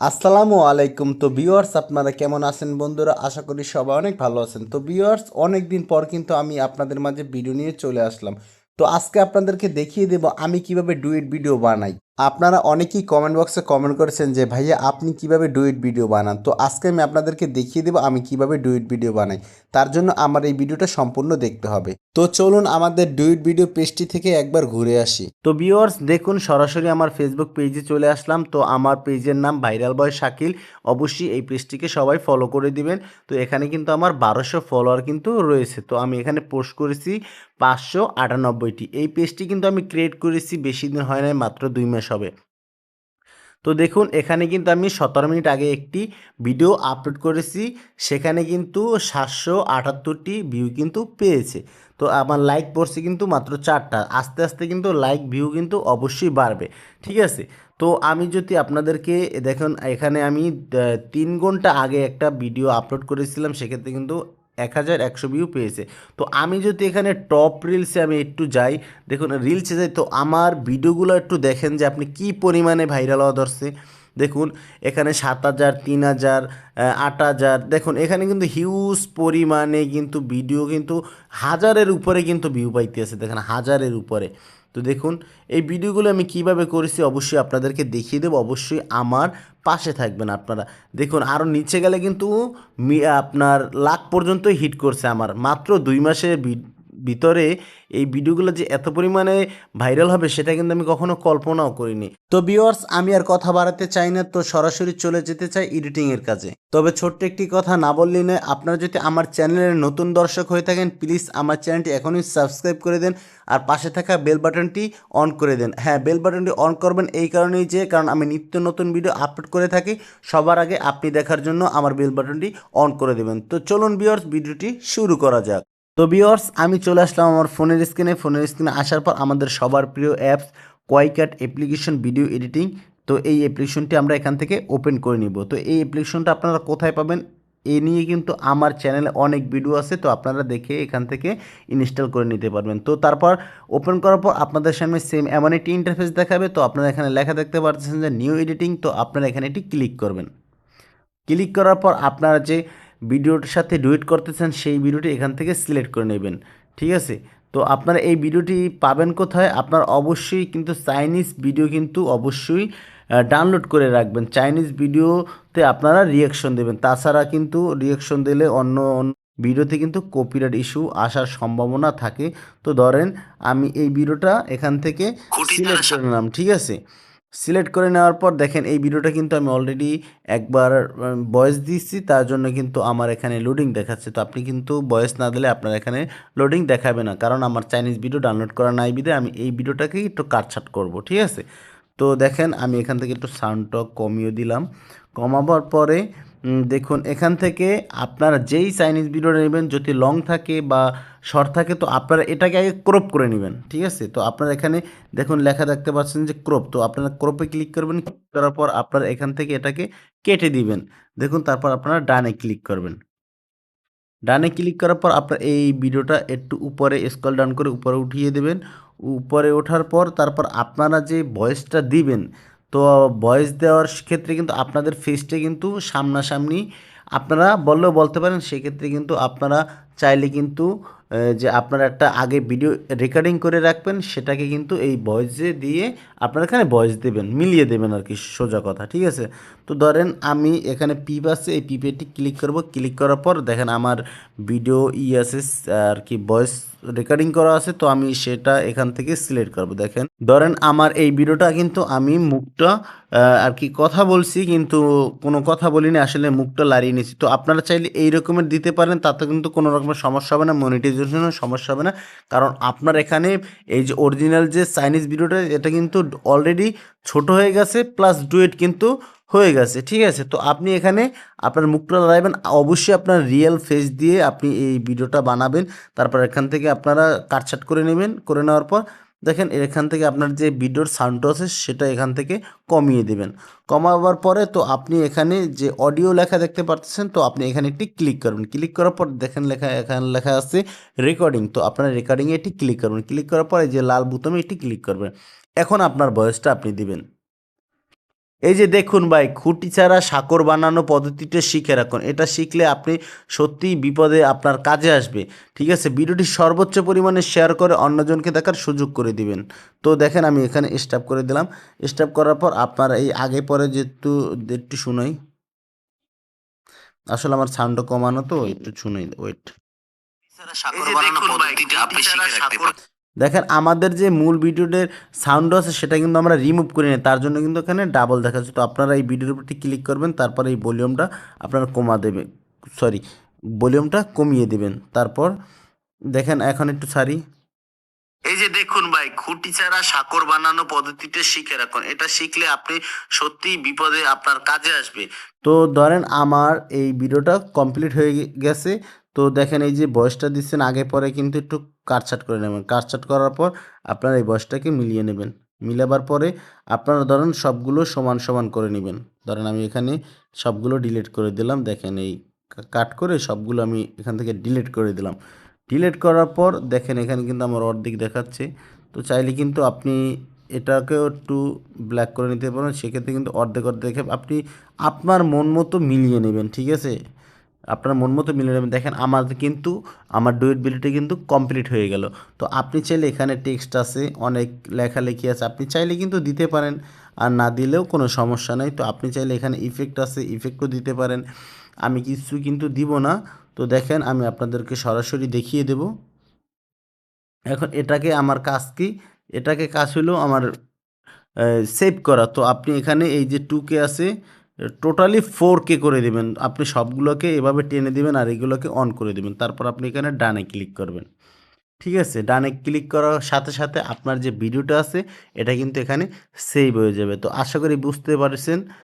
আসসালামু আলাইকুম। তো ভিউয়ার্স, আপনারা কেমন আছেন বন্ধুরা? আশা করি সবাই অনেক ভালো আছেন। তো ভিউয়ার্স অনেক দিন পর কিন্তু আমি আপনাদের মাঝে ভিডিও নিয়ে চলে আসলাম। তো আজকে আপনাদেরকে দেখিয়ে দেব আমি কীভাবে ডুয়েট ভিডিও বানাই। আপনারা অনেকেই কমেন্ট বক্সে কমেন্ট করেছেন যে, ভাইয়া, আপনি কীভাবে ডুয়েট ভিডিও বানান? তো আজকে আমি আপনাদেরকে দেখিয়ে দেব আমি কীভাবে ডুয়েট ভিডিও বানাই। তার জন্য আমার এই ভিডিওটা সম্পূর্ণ দেখতে হবে। তো চলুন আমাদের ডুয়েট ভিডিও পেজটি থেকে একবার ঘুরে আসি। তো ভিউয়ার্স দেখুন, সরাসরি আমার ফেসবুক পেজে চলে আসলাম। তো আমার পেজের নাম ভাইরাল বয় শাকিল। অবশ্যই এই পেজটিকে সবাই ফলো করে দিবেন। তো এখানে কিন্তু আমার বারোশো ফলোয়ার কিন্তু রয়েছে। তো আমি এখানে পোস্ট করেছি। পাঁচশো আটানব্বইটি। এই পেজটি কিন্তু আমি ক্রিয়েট করেছি, বেশি দিন হয় নাই, মাত্র দুই মাস হবে। তো দেখুন, এখানে কিন্তু আমি সতেরো মিনিট আগে একটি ভিডিও আপলোড করেছি, সেখানে কিন্তু সাতশো আটাত্তরটি ভিউ কিন্তু পেয়েছে। তো আমার লাইক পড়ছে কিন্তু মাত্র চারটা। আস্তে আস্তে কিন্তু লাইক ভিউ কিন্তু অবশ্যই বাড়বে, ঠিক আছে? তো আমি যদি আপনাদেরকে, দেখুন, এখানে আমি তিন ঘণ্টা আগে একটা ভিডিও আপলোড করেছিলাম, সেক্ষেত্রে কিন্তু এক হাজার একশো ভিউ পেয়েছে। তো আমি যদি এখানে টপ রিলসে আমি একটু যাই, দেখুন রিলসে যাই, তো আমার ভিডিওগুলো একটু দেখেন যে আপনি কি পরিমাণে ভাইরাল হওয়া ধরছে। দেখুন, এখানে সাত হাজার, তিন হাজার আট হাজার, দেখুন, এখানে কিন্তু হিউজ পরিমাণে কিন্তু ভিডিও কিন্তু হাজারের উপরে কিন্তু ভিউ পাইতেছে, দেখেন হাজারের উপরে। তো দেখুন, এই ভিডিওগুলো আমি কীভাবে করেছি অবশ্যই আপনাদেরকে দেখিয়ে দেবো। অবশ্যই আমার পাশে থাকবেন আপনারা। দেখুন আরও নিচে গেলে কিন্তু আপনার লাখ পর্যন্ত হিট করছে আমার। মাত্র দুই মাসে ভিতরে এই ভিডিওগুলো যে এত পরিমাণে ভাইরাল হবে সেটা কিন্তু আমি কখনো কল্পনাও করিনি। তো ভিউয়ার্স আমি আর কথা বাড়াতে চাই না, তো সরাসরি চলে যেতে চাই এডিটিংয়ের কাজে। তবে ছোট্ট একটি কথা না বললেই নয়, আপনারা যদি আমার চ্যানেলের নতুন দর্শক হয়ে থাকেন প্লিজ আমার চ্যানেলটি এখনই সাবস্ক্রাইব করে দেন আর পাশে থাকা বেল বাটনটি অন করে দেন। হ্যাঁ বেল বাটনটি অন করবেন এই কারণেই যে, কারণ আমি নিত্য নতুন ভিডিও আপলোড করে থাকি, সবার আগে আপনি দেখার জন্য আমার বেল বাটনটি অন করে দেবেন। তো চলুন ভিউয়ার্স ভিডিওটি শুরু করা যাক। তো ভিউয়ার্স আমি চলে আসলাম আমার ফোনের স্ক্রিনে ফোনের স্ক্রিনে আসার পর আমাদের সবার প্রিয় apps QuikCut application video editing তো এই অ্যাপ্লিকেশনটি আমরা এখান থেকে ওপেন করে নিব। তো এই অ্যাপ্লিকেশনটা আপনারা কোথায় পাবেন? এ নিয়ে কিন্তু আমার চ্যানেলে অনেক ভিডিও আছে। তো আপনারা দেখে এখান থেকে ইনস্টল করে নিতে পারবেন। তো তারপর ওপেন করার পর আপনাদের সামনে সেম এমন একটি ইন্টারফেস দেখাবে। তো আপনারা এখানে লেখা দেখতে পাচ্ছেন যে নিউ এডিটিং তো আপনারা এখানে এটি ক্লিক করবেন। ক্লিক করার পর আপনারা যে ভিডিওটার সাথে ডুয়েট করতেছেন সেই ভিডিওটি এখান থেকে সিলেক্ট করে নেবেন। ঠিক আছে? তো আপনারা এই ভিডিওটি পাবেন কোথায়? আপনার অবশ্যই কিন্তু চাইনিজ ভিডিও কিন্তু অবশ্যই ডাউনলোড করে রাখবেন। চাইনিজ ভিডিওতে আপনারা রিয়াকশন দেবেন। তাছাড়া কিন্তু রিয়াকশন দিলে অন্য অন্য ভিডিওতে কিন্তু কপিরাইট ইস্যু আসার সম্ভাবনা থাকে। তো ধরেন আমি এই ভিডিওটা এখান থেকে সিলেক্ট করে নিলাম। ঠিক আছে? সিলেক্ট করে নেওয়ার পর দেখেন এই ভিডিওটা কিন্তু আমি অলরেডি একবার বয়স দিচ্ছি তার জন্য কিন্তু আমার এখানে লোডিং দেখাচ্ছে। তো আপনি কিন্তু বয়স না দিলে আপনার এখানে লোডিং দেখাবে না, কারণ আমার চাইনিজ ভিডিও ডাউনলোড করা নাই বিদে আমি এই ভিডিওটাকেই একটু কাটছাট করব, ঠিক আছে? তো দেখেন আমি এখান থেকে একটু সাউন্ডটা কমিয়ে দিলাম। কমাবার পরে দেখুন, এখান থেকে আপনারা যেই চাইনিজ ভিডিও নেবেন, যদি লং থাকে বা শর্ট থাকে, তো আপনারা এটাকে আগে ক্রপ করে নেবেন, ঠিক আছে? তো আপনারা এখানে দেখুন, লেখা দেখতে পাচ্ছেন যে ক্রপ তো আপনারা ক্রপে ক্লিক করবেন করার পর আপনারা এখান থেকে এটাকে কেটে দিবেন। দেখুন, তারপর আপনারা ডানে ক্লিক করবেন। ডানে ক্লিক করার পর আপনার এই ভিডিওটা একটু উপরে স্ক্রল ডাউন করে উপরে উঠিয়ে দেবেন। উপরে ওঠার পর, তারপর আপনারা যে ভয়েসটা দিবেন তো ভয়েস দেওয়ার ক্ষেত্রে কিন্তু আপনাদের ফেসটা কিন্তু সামনাসামনি আপনারা বললেও বলতে পারেন, সেক্ষেত্রে কিন্তু আপনারা চাইলে কিন্তু যে আপনারা একটা আগে ভিডিও রেকর্ডিং করে রাখবেন, সেটাকে কিন্তু এই ভয়েসে দিয়ে আপনারা এখানে ভয়েস দেবেন, মিলিয়ে দেবেন আর কি, সোজা কথা, ঠিক আছে? তো ধরেন আমি এখানে পিপ আছে, এই পিপেটি ক্লিক করব ক্লিক করার পর দেখেন আমার ভিডিও ই আছে আর কি ভয়েস রেকর্ডিং করা আছে, তো আমি সেটা এখান থেকে সিলেক্ট করব, দেখেন। ধরেন আমার এই ভিডিওটা কিন্তু আমি মুখটা আর কি কথা বলছি, কিন্তু কোনো কথা বলিনি, আসলে মুখটা লাড়িয়ে নিয়েছি। তো আপনারা চাইলে এই রকমের দিতে পারেন, তাতে কিন্তু কোনো রকমের সমস্যা হবে না মনিটাইজেশনের সমস্যা হবে না। কারণ আপনার এখানে এই যে অরিজিনাল যে চাইনিজ ভিডিওটা এটা কিন্তু অলরেডি ছোট হয়ে গেছে প্লাস ডুয়েট কিন্তু হয়ে গেছে, ঠিক আছে? তো আপনি এখানে আপনার মুখটা লাগাবেন অবশ্যই আপনার রিয়েল ফেস দিয়ে আপনি এই ভিডিওটা বানাবেন, তারপর এখান থেকে আপনারা কাটছাট করে নেবেন, করে নেওয়ার পর দেখেন, এখান থেকে আপনার যে ভিডিওর সাউন্ড আছে, সেটা এখান থেকে কমিয়ে দেবেন। কমাবার পরে তো আপনি এখানে যে অডিও লেখা দেখতে পাচ্ছেন তো আপনি এখানে একটি ক্লিক করবেন। ক্লিক করার পর দেখেন লেখা, এখানে লেখা আছে রেকর্ডিং, তো আপনার রেকর্ডিংয়ে এটি ক্লিক করবেন। ক্লিক করার পরে যে লাল বোতামে এটি ক্লিক করবেন। এখন আপনার ভয়েসটা আপনি দিবেন। এই যে দেখুন ভাই খুঁটি ছাড়া সাকর বানানো পদ্ধতিটা শিখে রাখুন। এটা শিখলে আপনি সত্যিই বিপদে আপনার কাজে আসবে। ঠিক আছে? ভিডিওটি সর্বোচ্চ পরিমাণে শেয়ার করে অন্যজনকে দেখার সুযোগ করে দিবেন। তো দেখেন আমি এখানে স্টাপ করে দিলাম। স্টাপ করার পর আপনার এই আগে পরে যেহেতু একটু শুনোই। আসলে আমার সাউন্ডটা কমানো তো একটু শুনোই। ওয়েট দেখেন আমাদের যে মূল ভিডিওটার সাউন্ড আছে সেটা কিন্তু আমরা রিমুভ করি না তার জন্য কিন্তু এখানে ডাবল দেখাচ্ছে তো আপনারা এই ভিডিওর উপরটি ক্লিক করবেন তারপর এই ভলিউমটা আপনারা কমা দেবে সরি ভলিউমটা কমিয়ে দেবেন। তারপর দেখেন এখন একটু সারি এই যে দেখুন ভাই খুঁটি ছাড়া সাকর বানানো পদ্ধতিটা শিখে রাখুন। এটা শিখলে আপনি সত্যিই বিপদে আপনার কাজে আসবে। তো ধরেন আমার এই ভিডিওটা কমপ্লিট হয়ে গেছে। তো দেখেন এই যে বয়সটা দিচ্ছেন, আগে পরে কিন্তু একটু কাটছাট করে নেবেন। কাটছাট করার পর আপনার এই বয়সটাকে মিলিয়ে নেবেন। মিলাবার পরে আপনারা ধরেন সবগুলো সমান সমান করে নেবেন। ধরেন আমি এখানে সবগুলো ডিলিট করে দিলাম। দেখেন এই কাট করে সবগুলো আমি এখান থেকে ডিলিট করে দিলাম। ডিলিট করার পর দেখেন এখানে কিন্তু আমার অর্ধেক দেখাচ্ছে। তো চাইলে কিন্তু আপনি এটাকেও একটু ব্ল্যাক করে নিতে পারেন। সেক্ষেত্রে কিন্তু অর্ধেক অর্ধেক, আপনি আপনার মন মতো মিলিয়ে নেবেন, ঠিক আছে? আপনার মন মতো মিলে নেবেন। দেখেন, আমার কিন্তু, আমার ডুয়েট বিলিটি কিন্তু কমপ্লিট হয়ে গেল। তো আপনি চাইলে এখানে টেক্সট আছে, অনেক লেখালেখি আছে, আপনি চাইলে কিন্তু দিতে পারেন। আর না দিলেও কোনো সমস্যা নাই। তো আপনি চাইলে এখানে ইফেক্ট আছে ইফেক্টও দিতে পারেন। আমি কিছু কিন্তু দিব না। তো দেখেন, আমি আপনাদেরকে সরাসরি দেখিয়ে দেব। এখন এটাকে আমার কাজ কি? এটাকে কাজ হলো আমার সেভ করা। তো আপনি এখানে এই যে টু কে আছে টোটালি ফোর কে করে দেবেন। আপনি সবগুলোকে এভাবে টেনে দিবেন আর এগুলোকে অন করে দেবেন। তারপর আপনি এখানে ডানে ক্লিক করবেন। ঠিক আছে? ডানে ক্লিক করার সাথে সাথে আপনার যে ভিডিওটা আছে, এটা কিন্তু এখানে সেভ হয়ে যাবে। তো আশা করি বুঝতে পারছেন।